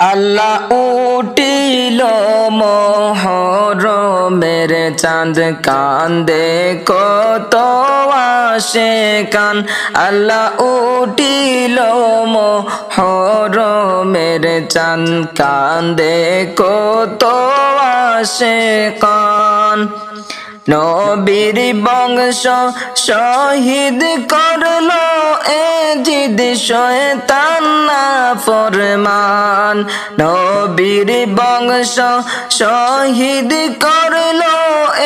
আল্লাহ উঠিল মহরমের চাঁদ, কান্দে কত আসে কান আল্লাহ উঠিল মহরমের চাঁদ, কান্দে কত আসে কান নবীর বংশ শহীদ করল এ জিদ শয়তান ফরমান। নবীর বংশ শহীদ করল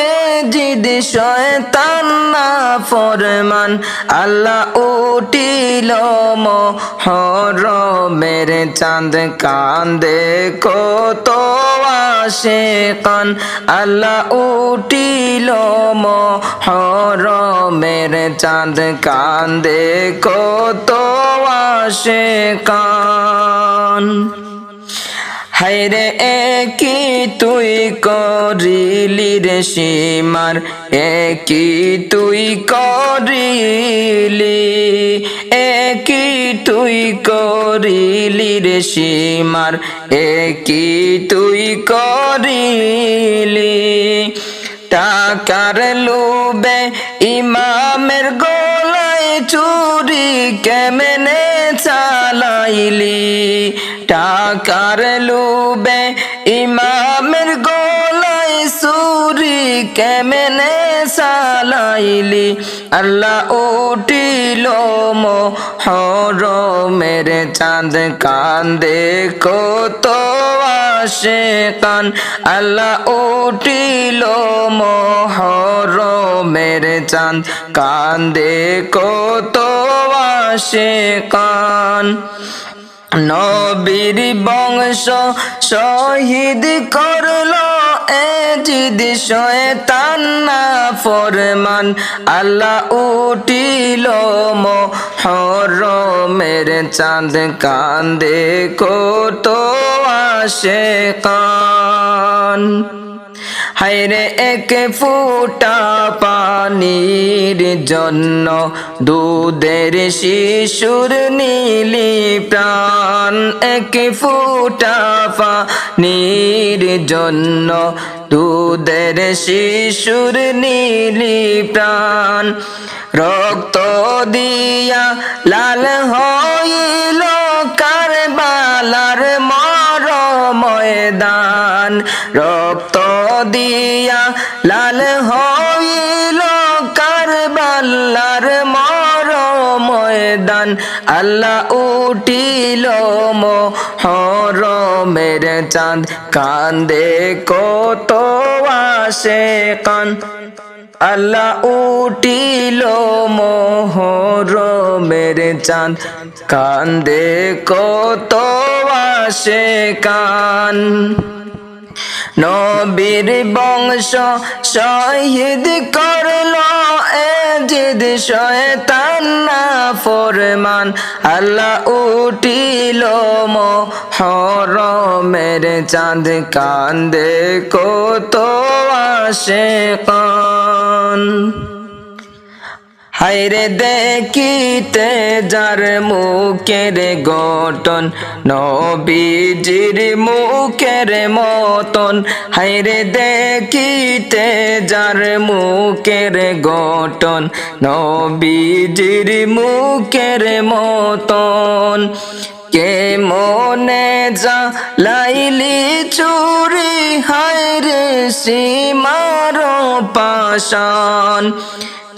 এ জিদ শয়তান ফরমান। আল্লাহ উঠিল মহরমের চাঁদ, কান্দে কত আসে কান আল্লাহ উঠিল মহরমের চাঁদ কান্দে কত আসে হাইরে একই তুই করিলি রে সীমার, একই তুই করিলি, একই তুই করিলি রে সীমার, একই তুই করিলি। টাকার লোবে ইমামের গলায় চুরি কেমনে চালাইলি? টাকার লোবে ইমামের গো কেমনে চালাইলি আল্লাহ উঠিল মহরমের চাঁদ, কান্দে কত আসে কান আল্লাহ উঠিল মহরমের চাঁদ, কান্দে কত আসে কান নবীর বংশ শহীদ করল জিদ শয়তান না ফরমান, আল্লাহ উঠিল মহরমের চাঁদ, কান্দে কত আসে কান হায়রে এক ফুটা পানির জন্য দুধের শিশুর নীলি প্রাণ, এক ফুটা পানির জন্য দুধের শিশুর নীলি প্রাণ। রক্ত দিয়া লাল হইল কারবালার মর ময়দান রক্ত দিয়া লাল হইল কারবালার মর ময়দান। আল্লাহ উঠিল মহরমের চাঁদ। কান্দে কত আসে কান আল্লাহ উঠিল মোহরমের চাঁদ। কান্দে কত আসে কান নবীর বংশ শহীদ করল এ জিদ শয়তান না ফরমান। আল্লাহ উঠিল মেরে চাঁদ, কান্দে কত আসে কান হাইরে দেখিতে যার মুখের গঠন, নবীজির মুখের মতন। হাইরে দেখিতে যার মুখের গঠন, নবীজির মুখের মতন। কে মনে যা লাইলি চুরি, হায়রে সীমার পাশান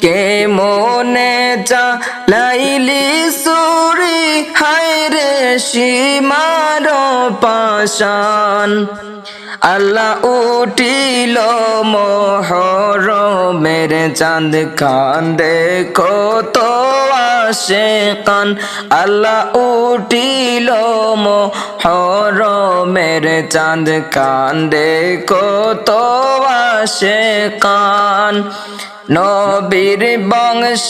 কে মনে যা লাইলি সুরি হায়রে সীমার পাশান আল্লাহ উঠিল মোহরমের চাঁদ কান্দে কত আসে কান আল্লাহ উঠিল মোহরমের চাঁদ কান্দে কত আসে কান নবীর বংশ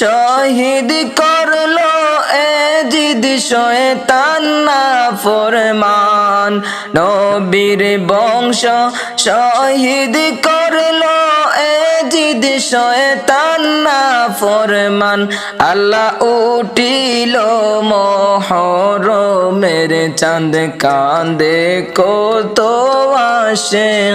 শহীদ করল এ জিদ শয়তান না ফরমান। নবীর বংশ শহীদ করল এ জিদ শয়তান না ফরমান। আল্লাহ উঠিল মোহর মেরে চাঁদ কান্দে কত আসে